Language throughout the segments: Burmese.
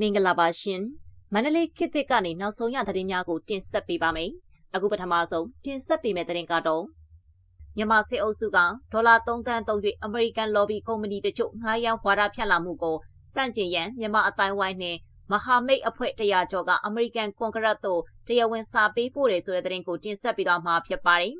မင်္ဂလာပါရှင်မန္တလေးခေတ်သစ်ကနေနောက်ဆုံးရသတင်းများကိုတင်ဆက်ပေးပါမယ်အခုပထမဆုံးတင်ဆက်ပေးမယ့်သတင်းကတော့မြန်မာစစ်အုပ်စုကဒေါ်လာ3သန်းသုံး၍အမေရိကန် lobby ကုမ္ပဏီတချို့ငှားရမ်းဝါဒဖြန့်လာမှုကိုစန့်ကျင်ရန်မြန်မာအတိုင်းဝိုင်းနှင့်မဟာမိတ်အဖွဲ့တရာကျော်ကအမေရိကန်ကွန်ဂရက်သို့တရားဝင်စာပေးပို့တယ်ဆိုတဲ့သတင်းကိုတင်ဆက်ပေးသွားမှာဖြစ်ပါတယ်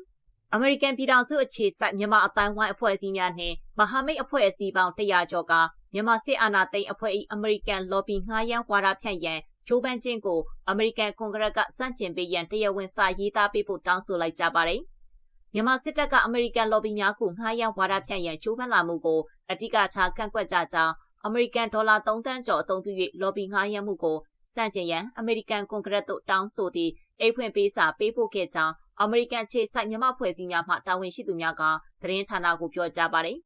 အမေရိကန်ပြည်ထောင်စုအခြေစိုက်မြန်မာအတိုင်းဝိုင်းအဖွဲ့အစည်းများနှင့်မဟာမိတ်အဖွဲ့အစည်းပေါင်း100ကျော်က မြန်မာစစ်အာဏာသိမ်းအဖွဲ့၏အမေရိကန် lobby ငှားရမ်းဝါဒဖြန့်ရန်ဂျိုးပန်းချင်းကိုအမေရိကန်ကွန်ဂရက်ကစန့်ကျင်ပေးရန်တရားဝင်စာရေးသားပေးဖို့တောင်းဆိုလိုက်ကြပါတယ်။မြန်မာစစ်တပ်ကအမေရိကန် lobby များကိုငှားရမ်းဝါဒဖြန့်ရန်ဂျိုးပန်းလာမှုကိုအတိကထားကန့်ကွက်ကြကြောင်းအမေရိကန်ဒေါ်လာ3သန်းကျော်အသုံးပြု၍ lobby ငှားရမ်းမှုကိုစန့်ကျင်ရန်အမေရိကန်ကွန်ဂရက်သို့တောင်းဆိုသည့်အိတ်ဖွင့်ပေးစာပေးပို့ခဲ့ကြောင်းအမေရိကန်ခြေစိုက်မြန်မာဖွဲ့စည်းများမှတာဝန်ရှိသူများကသတင်းဌာနကိုပြောကြားပါတယ်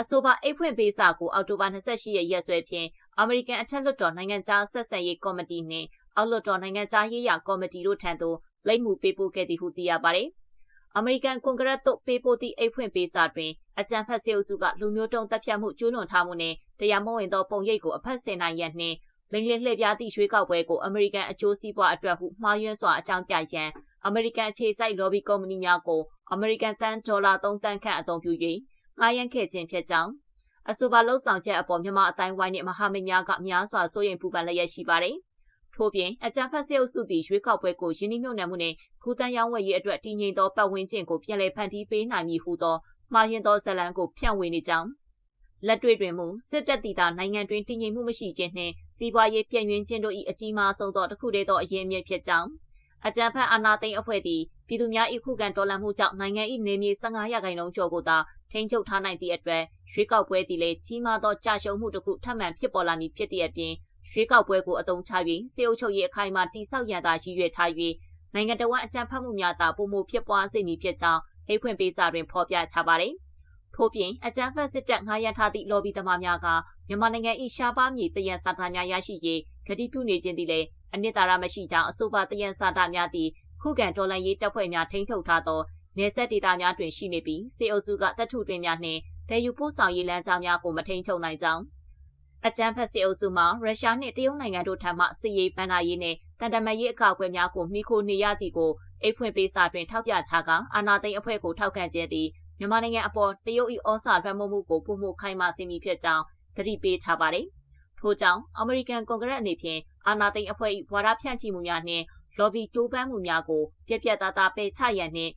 အဆိုပါအိတ်ဖွင့်ပေးစာကိုအောက်တိုဘာ28ရက်ရက်စွဲဖြင့်အမေရိကန်အထက်လွှတ်တော်နိုင်ငံသားဆက်ဆံရေးကော်မတီနှင့်အောက်လွှတ်တော်နိုင်ငံသားရေးရာကော်မတီတို့ထံသို့လိပ်မှုပေးပို့ခဲ့သည်ဟုသိရပါတယ်။အမေရိကန်ကွန်ဂရက်သို့ပေးပို့သည့်အိတ်ဖွင့်ပေးစာတွင်အကြံဖတ်စေအုပ်စုကလူမျိုးတုံးတပ်ဖြတ်မှုကျူးလွန်ထားမှုနှင့်တရားမဝင်သောပုံရိပ်ကိုအဖက်ဆင်နိုင်ရန်နှင့်လိမ်လည်လှည့်ပြားသည့်ရွှေကောက်ပွဲကိုအမေရိကန်အကျိုးစီးပွားအတွက်ဟုမှားယွင်းစွာအကြောင်းပြရန်အမေရိကန်အခြေစိုက် lobby ကုမ္ပဏီများကိုအမေရိကန်တန်ဒေါ်လာ3တန်ခန့်အသုံးပြု၍ ငှားရမ်းခဲ့ခြင်းဖြစ်ကြောင်းအဆိုပါလှုပ်ဆောင်ချက်အပေါ်မြန်မာအတိုင်းဝိုင်းနှင့်မဟာမိတ်များကများစွာစိုးရိမ်ပူပန်လျက်ရှိပါတယ်။ထို့ပြင်အကြံဖတ်စေအုပ်စုသည်ရွေးကောက်ပွဲကိုယင်းနှိမ့်နှံမှုနှင့်ခုတန်းရောင်းဝယ်ရေးအတွက်တည်ငြိမ်သောပတ်ဝန်းကျင်ကိုပြန်လည်ဖန်တီးပေးနိုင်မည်ဟုသောမှားယွင်းသောဇလံကိုဖြန့်ဝေနေကြောင်းလက်တွေ့တွင်မူစစ်တပ်တီတာနိုင်ငံတွင်တည်ငြိမ်မှုမရှိခြင်းနှင့်စီးပွားရေးပြည့်ဝခြင်းတို့၏အကြီးမားဆုံးသောတစ်ခုတည်းသောအရေးအမြစ်ဖြစ်ကြောင်းအကြံဖတ်အာဏာသိမ်းအဖွဲ့သည်ပြည်သူများ၏ခုခံတော်လှန်မှုကြောင့်နိုင်ငံ၏နေမြေ15ရာခိုင်နှုန်းကျော်ကိုသာ ထိန်းချုပ်ထားနိုင်သည့်အတွက်ရွေးကောက်ပွဲသည်လည်းကြီးမားသောကြာရှုံးမှုတစ်ခုထပ်မံဖြစ်ပေါ်လာမည်ဖြစ်သည့်အပြင်ရွှေကောက်ပွဲကိုအုံချ၍စေအုပ်ချုပ်ရေးအခိုင်အမာတိစောက်ရန်သာရည်ရွယ်ထား၍နိုင်ငံတော်ဝန်အကြံဖတ်မှုများသာပုံမှုဖြစ်ပွားစေမည်ဖြစ်ကြောင်းအိတ်ဖွင့်ပေးစာတွင်ဖော်ပြထားပါတယ်။ထို့ပြင်အကြံဖတ်စစ်တပ်ငှားရမ်းထားသည့် lobby သမားများကမြန်မာနိုင်ငံ၏ရှားပါးမြေတယံစာတာများရရှိရေးဂတိပြုနေခြင်းသည်လည်းအနှစ်သာရမရှိကြောင်းအဆိုပါတယံစာတာများသည်ခုခံတော်လှန်ရေးတပ်ဖွဲ့များထိန်းချုပ်ထားသော နေဆက်ဒေသများတွင်ရှိနေပြီးစေအုပ်စုကတပ်ထုတွင်များနှင့်တည်ယူပို့ဆောင်ရေးလမ်းကြောင်းများကိုမထိန်းချုပ်နိုင်ကြောင်းအကြမ်းဖက်စေအုပ်စုမှရုရှားနှင့်တရုတ်နိုင်ငံတို့ထံမှစစ်ရေးပန်းနာရေးနှင့်တန်တမာရေးအကောက်အွယ်များကိုမိခိုနေရသည်ကိုအိတ်ဖွင့်ပေးစာတွင်ထောက်ပြချကအာနာသိန်းအဖွဲ့ကိုထောက်ခံခြင်းသည်မြန်မာနိုင်ငံအပေါ်တရုတ်၏ဩစာလွှမ်းမိုးမှုကိုပုံမှုခိုင်မာစေမည်ဖြစ်ကြောင်းသတိပေးထားပါတယ်။ထို့ကြောင့်အမေရိကန်ကွန်ဂရက်အနေဖြင့်အာနာသိန်းအဖွဲ့၏ဝါဒဖြန့်ချိမှုများနှင့် lobby ကြိုးပမ်းမှုများကိုပြက်ပြက်သားသားပယ်ချရန်နှင့်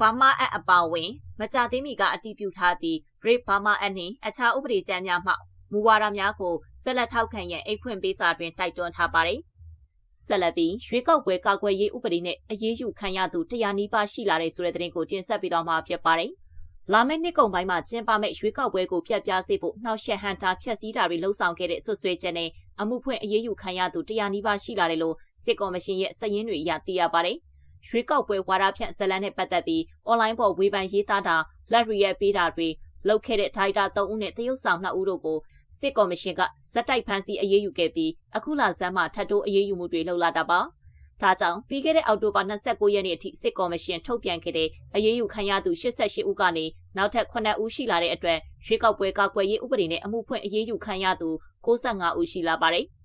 Burma Act အပါအဝင် မကြသေးမီကအတည်ပြုထားသည့် Great Burma Act နှင့်အခြားဥပဒေကြမ်းများမှမူဝါဒများကိုဆက်လက်ထောက်ခံရန်အိတ်ဖွင့်ပေးစာတွင်တိုက်တွန်းထားပါတယ်။ဆက်လက်ပြီးရွေးကောက်ပွဲကာကွယ်ရေးဥပဒေနဲ့အရေးယူခံရသူတရားနီးပါးရှိလာတဲ့ဆိုတဲ့သတင်းကိုတင်ဆက်ပေးသွားမှာဖြစ်ပါတယ်။လာမယ့်နှစ်ကုန်ပိုင်းမှာကျင်းပမယ့်ရွေးကောက်ပွဲကိုဖျက်ပြားစေဖို့နှောက်ယှက်ဟန်တာဖျက်ဆီးတာတွေလှုံ့ဆော်ခဲ့တဲ့ဆွဆွဲချက်နဲ့အမှုဖွင့်အရေးယူခံရသူတရားနီးပါးရှိလာတယ်လို့စစ်ကော်မရှင်ရဲ့စည်ရင်းတွေအရသိရပါတယ်။ ရွှေကောက်ပွဲဝါဒဖြန့်ဇလန်နဲ့ပတ်သက်ပြီးအွန်လိုင်းပေါ်ဝေဖန်ရေးသားတာလက်ရီရဲ့ပေးတာတွေလုပ်ခဲ့တဲ့ဒိုက်တာ3ဦးနဲ့တရုတ်ဆောင်2ဦးတို့ကိုစစ်ကော်မရှင်ကဇက်တိုက်ဖမ်းဆီးအရေးယူခဲ့ပြီးအခုလဆန်းမှထပ်တိုးအရေးယူမှုတွေလှုပ်လာတာပါ။ဒါကြောင့်ပြီးခဲ့တဲ့အောက်တိုဘာ29ရက်နေ့အထိစစ်ကော်မရှင်ထုတ်ပြန်ခဲ့တဲ့အရေးယူခံရသူ88ဦးကနေနောက်ထပ်9ဦးရှိလာတဲ့အတွက်ရွှေကောက်ပွဲကာကွယ်ရေးဥပဒေနဲ့အမှုဖွင့်အရေးယူခံရသူ65ဦးရှိလာပါတယ်။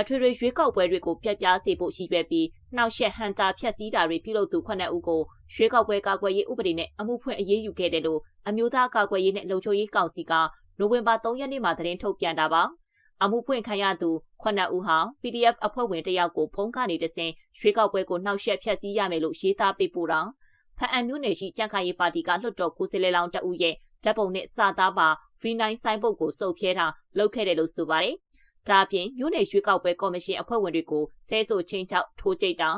အထွေထွေရွေးကောက်ပွဲတွေကိုပြက်ပြားစေဖို့ရှိရွယ်ပြီးနှောက်ယှက်ဟန်တာဖျက်ဆီးတာတွေပြုလုပ်သူ9ဦးကိုရွေးကောက်ပွဲကာကွယ်ရေးဥပဒေနဲ့အမှုဖွင့်အရေးယူခဲ့တယ်လို့အမျိုးသားကာကွယ်ရေးနဲ့လုံခြုံရေးကောင်စီကနိုဝင်ဘာ3ရက်နေ့မှာသတင်းထုတ်ပြန်တာပါအမှုဖွင့်ခံရသူ9ဦးဟာ PDF အဖွဲ့ဝင်တယောက်ကိုဖုန်းကနေတဆင်ရွှေကောက်ပွဲကိုနှောက်ယှက်ဖျက်ဆီးရမယ်လို့ရေးသားပေးပို့တာဖအံမျိုးနယ်ရှိကြံ့ခိုင်ရေးပါတီကလွှတ်တော်ကိုယ်စားလှယ်လောင်းတဦးရဲ့ဓာတ်ပုံနဲ့စာသားပါ V9 ဆိုင်ပုတ်ကိုစုပ်ဖြဲတာလုပ်ခဲ့တယ်လို့ဆိုပါတယ် ဒါအပြင်မြို့နယ်ရွေးကောက်ပွဲကော်မရှင်အဖွဲ့ဝင်တွေကိုဆဲဆိုချင်းချောက်ထိုးကြိတ်တာ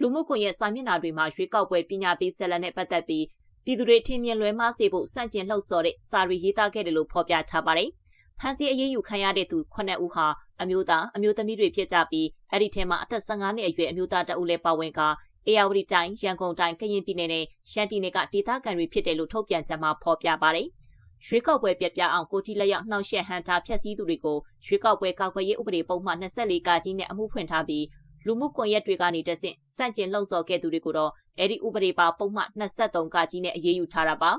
လူမှုကွန်ရက်စာမျက်နှာတွေမှာရွေးကောက်ပွဲပညာပေးဆက်လက်နဲ့ပတ်သက်ပြီးပြည်သူတွေထင်မြင်လွဲမှားစေဖို့စန့်ကျင်လှုပ်ဆော်တဲ့စာရီရေးသားခဲ့တယ်လို့ဖော်ပြထားပါတယ်။ဖန်စီအရေးယူခံရတဲ့သူ9ဦးဟာအမျိုးသားအမျိုးသမီးတွေဖြစ်ကြပြီးအဲ့ဒီထဲမှာအသက်15နှစ်အရွယ်အမျိုးသားတအုပ်လည်းပါဝင်ကအေယာဝတီတိုင်းရန်ကုန်တိုင်းကရင်ပြည်နယ်နဲ့ရှမ်းပြည်နယ်ကဒေသခံတွေဖြစ်တယ်လို့ထုတ်ပြန်ကြမှာဖော်ပြပါတယ်။ ရွေးကောက်ပွဲပြပြအောင်ကိုတီလက်ရောက်နှောက်ယှက်ဟန်တာဖျက်ဆီးသူတွေကိုရွေးကောက်ပွဲကောက်ွယ်ရေးဥပဒေပုံမှန်24ကကြီးနဲ့အမှုဖွင့်ထားပြီးလူမှုကွန်ရက်တွေကနေတဆင့်စန့်ကျင်လှုံ့ဆော်ခဲ့သူတွေကိုတော့အဲ့ဒီဥပဒေပါပုံမှန်23ကကြီးနဲ့အရေးယူထားတာပါ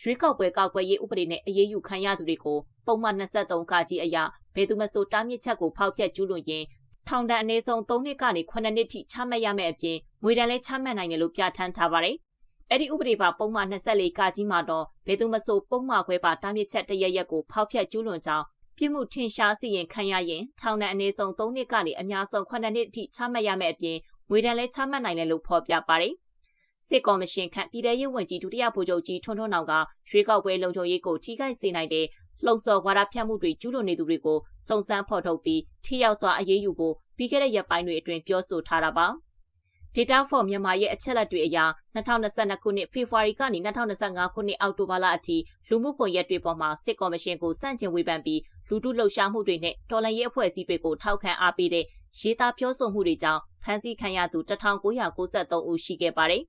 ရွေးကောက်ပွဲကောက်ွယ်ရေးဥပဒေနဲ့အရေးယူခံရသူတွေကိုပုံမှန်23ကကြီးအရာဘယ်သူမှဆိုတားမြစ်ချက်ကိုဖောက်ဖျက်ကျူးလွန်ရင်ထောင်ဒဏ်အနည်းဆုံး3နှစ်ကနေ9နှစ်ထိချမှတ်ရမယ့်အပြင်ငွေဒဏ်လည်းချမှတ်နိုင်တယ်လို့ပြဋ္ဌာန်းထားပါတယ်။ အဲ့ဒီဥပဒေပါပုံမှန်24ကကြီးမှာတော့ဘယ်သူမှဆိုပုံမှန်ခွဲပါတားမြစ်ချက်တရရက်ကိုဖောက်ဖျက်ကျူးလွန်ကြောင်းပြစ်မှုထင်ရှားစီရင်ခံရရင်ထောင်ဒဏ်အနည်းဆုံး3နှစ်ကနေအများဆုံး9နှစ်ထိချမှတ်ရမယ့်အပြင်ငွေဒဏ်လည်းချမှတ်နိုင်တယ်လို့ဖော်ပြပါတယ်။စစ်ကော်မရှင်ခန့်ပြည်ထရေးဝန်ကြီးဒုတိယဗိုလ်ချုပ်ကြီးထွန်းထွန်းနောင်ကရွေးကောက်ပွဲလုံခြုံရေးကိုထိခိုက်စေနိုင်တဲ့လှုံ့ဆော်ဝါဒဖြန့်မှုတွေကျူးလွန်နေသူတွေကိုစုံစမ်းဖော်ထုတ်ပြီးထိရောက်စွာအရေးယူဖို့ပြီးခဲ့တဲ့ရက်ပိုင်းတွေအတွင်းပြောဆိုထားတာပါ။ Data for မြန်မာရဲ့အချက်လက်တွေအရ2022ခုနှစ်ဖေဖော်ဝါရီကနေ2025ခုနှစ်အောက်တိုဘာလအထိလူမှုကွန်ရက်တွေပေါ်မှာစစ်ကော်မရှင်ကိုစန့်ကျင်ဝေဖန်ပြီးလူထုလှုပ်ရှားမှုတွေနဲ့တော်လှန်ရေးအဖွဲ့အစည်းတွေကိုထောက်ခံအားပေးတဲ့ရေးသားပြောဆိုမှုတွေကြောင့်ဖမ်းဆီးခံရသူ1993ဦးရှိခဲ့ပါတယ်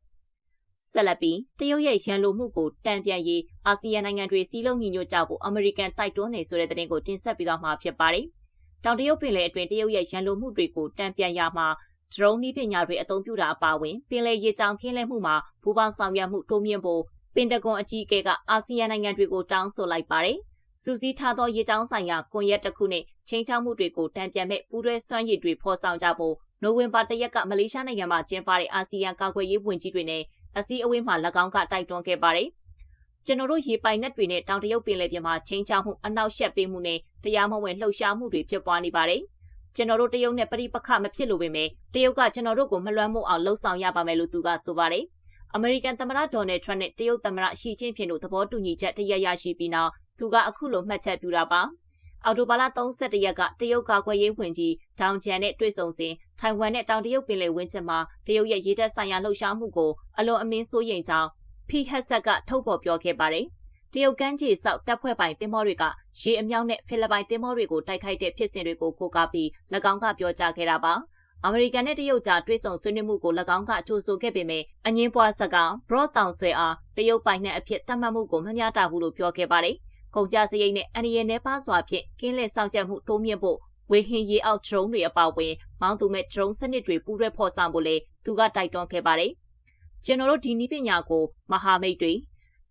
ဆက်လက်ပြီးတရုတ်ရဲ့ရန်လိုမှုကိုတံပြန်ရေးအာဆီယံနိုင်ငံတွေစီးလုံးညီညွတ်ကြဖို့အမေရိကန်တိုက်တွန်းနေဆိုတဲ့သတင်းကိုတင်ဆက်ပေးသွားမှာဖြစ်ပါတယ်။တောင်တရုတ်ပင်လယ်အတွင်းတရုတ်ရဲ့ရန်လိုမှုတွေကိုတံပြန်ရမှာ ဒရုန်းနည်းပညာတွေအသုံးပြုတာအပါအဝင်ပင်လယ်ရေကြောင်းခင်းလဲမှုမှာဘူပေါင်းဆောင်ရွက်မှုတိုးမြင့်ဖို့ပင်တဂွန်အကြီးအကဲကအာဆီယံနိုင်ငံတွေကိုတောင်းဆိုလိုက်ပါတယ်။စူးစီးထားသောရေကြောင်းဆိုင်ရာကွန်ရက်တစ်ခုနဲ့ချင်းချောက်မှုတွေကိုတံပြန်မဲ့ပူးတွဲစွမ်းရည်တွေဖော်ဆောင်ကြဖို့နိုဝင်ဘာတရက်ကမလေးရှားနိုင်ငံမှာကျင်းပတဲ့အာဆီယံကာကွယ်ရေးဝန်ကြီးတွေနဲ့အစည်းအဝေးမှာ၎င်းကတိုက်တွန်းခဲ့ပါတယ်။ကျွန်တော်တို့ရေပိုင်နက်တွေနဲ့တောင်တရုတ်ပင်လယ်ပြင်မှာချင်းချောက်မှုအနောက်ရှက်ပေးမှုနဲ့တရားမဝင်လှုပ်ရှားမှုတွေဖြစ်ပွားနေပါတယ်။ ကျွန်တော်တို့တရုတ်နဲ့ပရိပခမဖြစ်လို့ပေမဲ့တရုတ်ကကျွန်တော်တို့ကိုမလွှမ်းမိုးအောင်လှုံ့ဆော်ရပါမယ်လို့သူကဆိုပါတယ်။အမေရိကန်သမ္မတဒေါ်နယ်ထရန့်နဲ့တရုတ်သမ္မတရှီကျင်းဖျင်တို့သဘောတူညီချက်တရရရှိပြီးနောက်သူကအခုလိုမှတ်ချက်ပြုတာပါ။အော်တိုဘာလ31ရက်ကတရုတ်ကာကွယ်ရေးဝန်ကြီးဒေါင်ဂျန်နဲ့တွေ့ဆုံစဉ်ထိုင်ဝမ်နဲ့တောင်တရုတ်ပင်လယ်ဝန်းကျင်မှာတရုတ်ရဲ့ရေတပ်ဆိုင်ရာလှုပ်ရှားမှုကိုအလွန်အမင်းစိုးရိမ်ကြောင်းဖီဟက်ဆက်ကထုတ်ဖော်ပြောခဲ့ပါတယ်။ တရုတ်ကမ်းခြေဆောက်တပ်ဖွဲ့ပိုင်တင်မောတွေကရေအမြောက်နဲ့ဖိလစ်ပိုင်တင်မောတွေကိုတိုက်ခိုက်တဲ့ဖြစ်စဉ်တွေကိုကိုးကားပြီး၎င်းကပြောကြားခဲ့တာပါ။အမေရိကန်နဲ့တရုတ်ကြားတွဲဆုံဆွေးနွေးမှုကို၎င်းကကြိုဆိုခဲ့ပေမဲ့အငင်းပွားစကား Broad တောင်ဆွဲအားတရုတ်ပိုင်နဲ့အဖြစ်သတ်မှတ်မှုကိုမမျှတဘူးလို့ပြောခဲ့ပါတယ်။ကုန်ကြစရိတ်နဲ့အန္တရာယ်နှဲပါစွာဖြင့်ကင်းလည်ဆောင်ကျက်မှုတိုးမြင့်ဖို့ဝေဟင်ရေအောက်ဒရုန်းတွေအပါအဝင်မောင်းသူမဲ့ဒရုန်းစနစ်တွေပူးရဲဖော်ဆောင်ဖို့လေသူကတိုက်တွန်းခဲ့ပါတယ်။ကျွန်တော်တို့ဒီနည်းပညာကိုမဟာမိတ်တွေ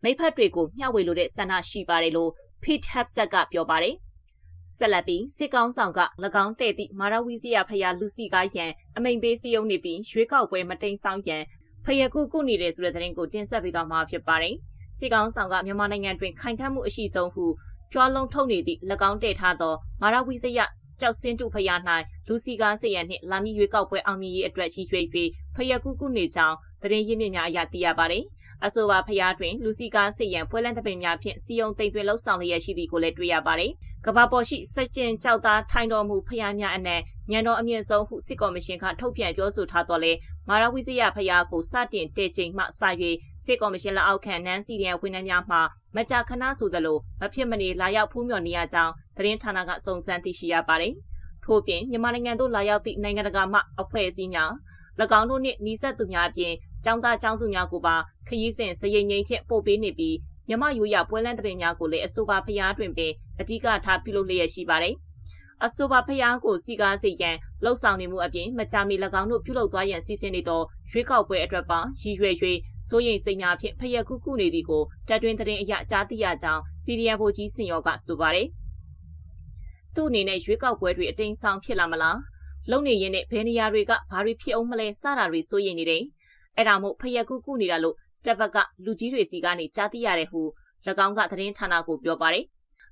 မိဖက်တွေကိုမျှဝေလိုတဲ့ဆန္ဒရှိပါတယ်လို့ Pete Hapsett ကပြောပါတယ်။ဆက်လက်ပြီးစစ်ကောင်းဆောင်က၎င်းတဲ့သည့်မာရဝီစီယာဖယာလူစီကားရန်အမိန်ပေးစည်းရုံးနေပြီးရွေးကောက်ပွဲမတိန်ဆောင်ရန်ဖယခုကုနေတယ်ဆိုတဲ့သတင်းကိုတင်ဆက်ပေးသွားမှာဖြစ်ပါတယ်။စီကောင်းဆောင်ကမြန်မာနိုင်ငံတွင်ခိုင်ခန့်မှုအရှိဆုံးဟုကြွားလုံးထုတ်နေသည့်၎င်းတည်ထားသောမာရဝီစရကြောက်စင်းတုဖယား၌လူစီကားစရန်နှင့်လာမီရွေးကောက်ပွဲအောင်မြင်ရေးအတွက်ရည်ရွယ်၍ဖယကူကုနေကြောင်း သတင်းရင်းမြစ်များအရသိရပါတယ်။အဆိုပါဖျားတွင်လူစီကားစစ်ရန်ပွဲလန်းသပင်များဖြင့်စီယုံသိမ့်သွင်းလှုပ်ဆောင်လျက်ရှိသည်ကိုလည်းတွေ့ရပါတယ်။ကဘာပေါ်ရှိစက်ကျင်ကြောက်သားထိုင်တော်မူဖျားများအနက်ညံတော်အမြင့်ဆုံးဟုစစ်ကော်မရှင်ကထုတ်ပြန်ပြောဆိုထားတော့လေမာရဝိဇယဖျားကိုစတင်တဲချိန်မှစ၍စစ်ကော်မရှင်လက်အောက်ခံနန်းစီရန်ဝန်ထမ်းများမှမကြာခဏဆိုသလိုမဖြစ်မနေလာရောက်ဖူးမြော်နေရကြောင်းသတင်းဌာနကစုံစမ်းသိရှိရပါတယ်။ထို့ပြင်မြန်မာနိုင်ငံသို့လာရောက်သည့်နိုင်ငံတကာမှအဖွဲ့အစည်းများ၎ င်းတို့နှင့်နှီးဆက်သူများအပြင်ကျောင်းသားကျောင်းသူများကိုပါခရီးစဉ်စရိတ်ငိမ့်ဖြင့်ပို့ပေးနေပြီးမြမရိုးရပွဲလန်းတပင်များကိုလည်းအဆိုပါဖျားတွင်ပင်အဓိကထားပြုလုပ်လျက်ရှိပါတယ်။အဆိုပါဖျားကိုစီကားစေရန်လှုပ်ဆောင်နေမှုအပြင်မကြာမီ၎င်းတို့ပြုလုပ်သွားရန်စီစဉ်နေသောရွေးကောက်ပွဲအတွက်ပါရည်ရွယ်၍စိုးရိမ်စိတ်များဖြင့်ဖျက်ခုခုနေသည်ကိုတပ်တွင်သတင်းအရကြားသိရကြောင်းစီရီယံဗိုလ်ကြီးစင်ရောကဆိုပါတယ်။သူ့အနေနဲ့ရွေးကောက်ပွဲတွေအတိမ်ဆောင်ဖြစ်လာမလား။ လုံနေရင်နဲ့ဘယ်နေရာတွေကဘာတွေဖြစ်အောင်မလဲစတာတွေစိုးရိမ်နေတယ်။အဲ့ဒါမို့ဖယက်ကူးကူးနေတာလို့တပ်ဘက်ကလူကြီးတွေစီကနေကြားသိရတယ်ဟု၎င်းကသတင်းဌာနကိုပြောပါတယ်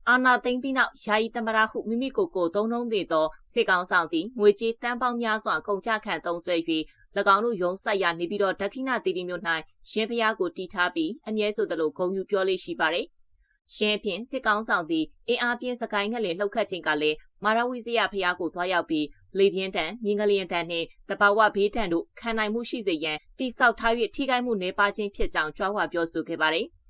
အာနာသိမ့်ပြီးနောက်ယာယီသမရဟုမိမိကိုယ်ကိုသုံးနှုံးနေသောစစ်ကောင်ဆောင်သည်ငွေကြေးတန်းပေါင်းများစွာကုန်ကြခံသုံးဆွဲ၍၎င်းတို့ရုံးဆက်ရနေပြီးတော့ဒက္ခိဏတီတီမြို့၌ရှင်ဖျားကိုတီထားပြီးအမြဲဆိုသလိုဂုံယူပြောလေးရှိပါတယ်။ ရှင်ဖြင့်စစ်ကောင်ဆောင်သည်အင်အားပြင်းစကိုင်းငှက်လင်လှုပ်ခတ်ခြင်းကလည်းမာရဝီဇယဖျားကိုသွားရောက်ပြီးလေပြင်းတန်မြင်းကလျင်တန်နှင့်တဘာဝဘေးတန်တို့ခံနိုင်မှုရှိစေရန်တိဆောက်ထား၍ထိခိုက်မှုနှဲပါခြင်းဖြစ်ကြောင်းကြွားဝါပြောဆိုခဲ့ပါတယ်။